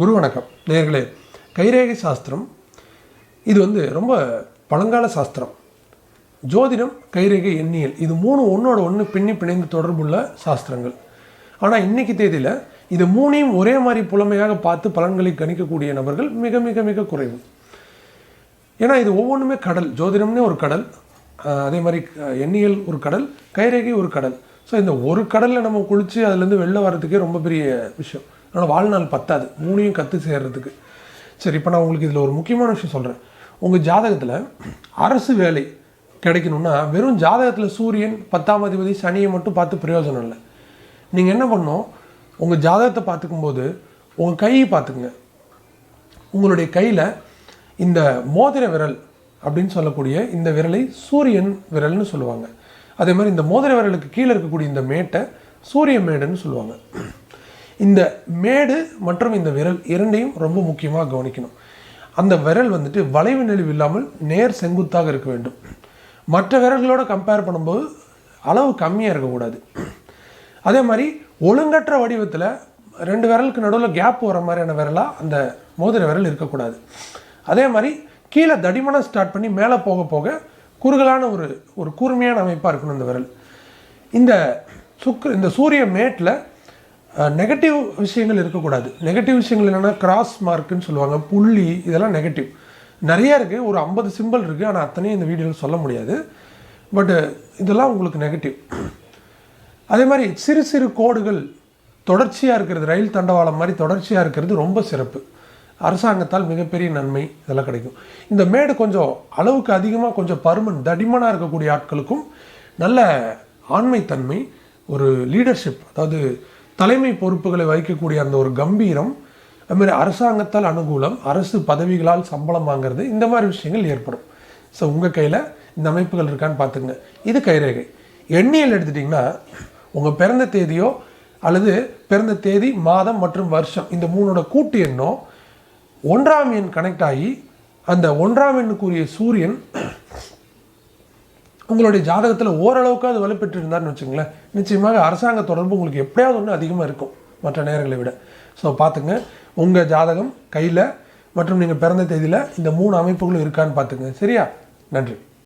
குரு வணக்கம் நேர்களே கைரேகை சாஸ்திரம் இது வந்து ரொம்ப பழங்கால சாஸ்திரம். ஜோதிடம் கைரேகை எண்ணியல் இது மூணு ஒன்றோட ஒன்று பின்னி பிணைந்து தொடர்புள்ள சாஸ்திரங்கள். ஆனால் இன்னைக்கு தேதியில் இது மூணையும் ஒரே மாதிரி புலமையாக பார்த்து பலன்களை கணிக்கக்கூடிய நபர்கள் மிக மிக மிக குறைவு. ஏன்னா இது ஒவ்வொன்றுமே கடல். ஜோதிடம்னே ஒரு கடல். அதே மாதிரி எண்ணியல் ஒரு கடல் கைரேகை ஒரு கடல். ஸோ இந்த ஒரு கடலில் நம்ம குளித்து அதுலேருந்து வெளில வர்றதுக்கே ரொம்ப பெரிய விஷயம். ஆனால் வாழ்நாள் பத்தாது. மூணையும் கற்று சேர்றதுக்கு. சரி இப்போ நான் உங்களுக்கு இதில் ஒரு முக்கியமான விஷயம் சொல்கிறேன் உங்கள் ஜாதகத்தில் அரசு வேலை கிடைக்கணும்னா வெறும் ஜாதகத்தில் சூரியன் பத்தாம் அதிபதி சனியை மட்டும் பார்த்து பிரயோஜனம் இல்லை. நீங்கள் என்ன பண்ணோம் உங்கள் ஜாதகத்தை பார்த்துக்கும்போது உங்கள் கையை பார்த்துக்குங்க. உங்களுடைய கையில் இந்த மோதிர விரல் அப்படின்னு சொல்லக்கூடிய இந்த விரலை சூரியன் விரல்னு சொல்லுவாங்க. அதே மாதிரி இந்த மோதிர விரலுக்கு கீழே இருக்கக்கூடிய இந்த மேட்டை சூரிய மேடுன்னு சொல்லுவாங்க. இந்த மேடு மற்றும் இந்த விரல் இரண்டையும் ரொம்ப முக்கியமாக கவனிக்கணும். அந்த விரல் வந்துட்டு வளைவு நெளிவு இல்லாமல் நேர் செங்குத்தாக இருக்க வேண்டும். மற்ற விரல்களோட கம்பேர் பண்ணும்போது அளவு கம்மியாக இருக்கக்கூடாது. அதே மாதிரி ஒழுங்கற்ற வடிவத்தில் ரெண்டு விரலுக்கு நடுவில் கேப் வர மாதிரியான விரலாக அந்த மோதிர விரல் இருக்கக்கூடாது. அதே மாதிரி கீழே தடிமனாக ஸ்டார்ட் பண்ணி மேலே போக போக குறுகலான ஒரு ஒரு கூர்மையான அமைப்பாக இருக்கணும் இந்த விரல். இந்த சுக்கு இந்த சூரிய மேட்டில் நெகட்டிவ் விஷயங்கள் இருக்கக்கூடாது. நெகட்டிவ் விஷயங்கள் என்னென்னா கிராஸ் மார்க்குன்னு சொல்லுவாங்க. புள்ளி இதெல்லாம் நெகட்டிவ் நிறைய இருக்குது ஒரு ஐம்பது சிம்பிள் இருக்குது ஆனால் அத்தனையும் இந்த வீடியோவில் சொல்ல முடியாது. பட் இதெல்லாம் உங்களுக்கு நெகட்டிவ் அதே மாதிரி சிறு சிறு கோடுகள் தொடர்ச்சியாக இருக்கிறது ரயில் தண்டவாளம் மாதிரி தொடர்ச்சியாக இருக்கிறது ரொம்ப சிறப்பு. அரசாங்கத்தால் மிகப்பெரிய நன்மை இதெல்லாம் கிடைக்கும். இந்த மேடு கொஞ்சம் அளவுக்கு அதிகமாக கொஞ்சம் பருமன் தடிமனாக இருக்கக்கூடிய ஆட்களுக்கும் நல்ல ஆண்மைத்தன்மை ஒரு லீடர்ஷிப் அதாவது தலைமை பொறுப்புகளை வகிக்கக்கூடிய அந்த ஒரு கம்பீரம் அதுமாதிரி அரசாங்கத்தால் அனுகூலம் அரசு பதவிகளால் சம்பளம் வாங்கிறது இந்த மாதிரி விஷயங்கள் ஏற்படும். ஸோ உங்கள் கையில் இந்த அமைப்புகள் இருக்கான்னு பார்த்துங்க இது கைரேகை. எண்ணியல் எடுத்துட்டிங்கன்னா உங்கள் பிறந்த தேதியோ அல்லது பிறந்த தேதி மாதம் மற்றும் வருஷம் இந்த மூணோட கூட்டு எண்ணோ ஒன்றாம் எண் கனெக்ட் ஆகி அந்த ஒன்றாம் எண்ணுக்குரிய சூரியன் உங்களுடைய ஜாதகத்தில் ஓரளவுக்கு அது வலுப்பெற்று இருந்தார்னு வச்சுங்களேன் நிச்சயமாக அரசாங்க தொடர்பு உங்களுக்கு எப்படியாவது ஒன்று அதிகமாக இருக்கும் மற்ற நேரங்களை விட. ஸோ பார்த்துங்க. உங்கள் ஜாதகம் கையில் மற்றும் நீங்கள் பிறந்த தேதியில் இந்த மூணு அமைப்புகளும் இருக்கான்னு பார்த்துங்க. சரியா? நன்றி.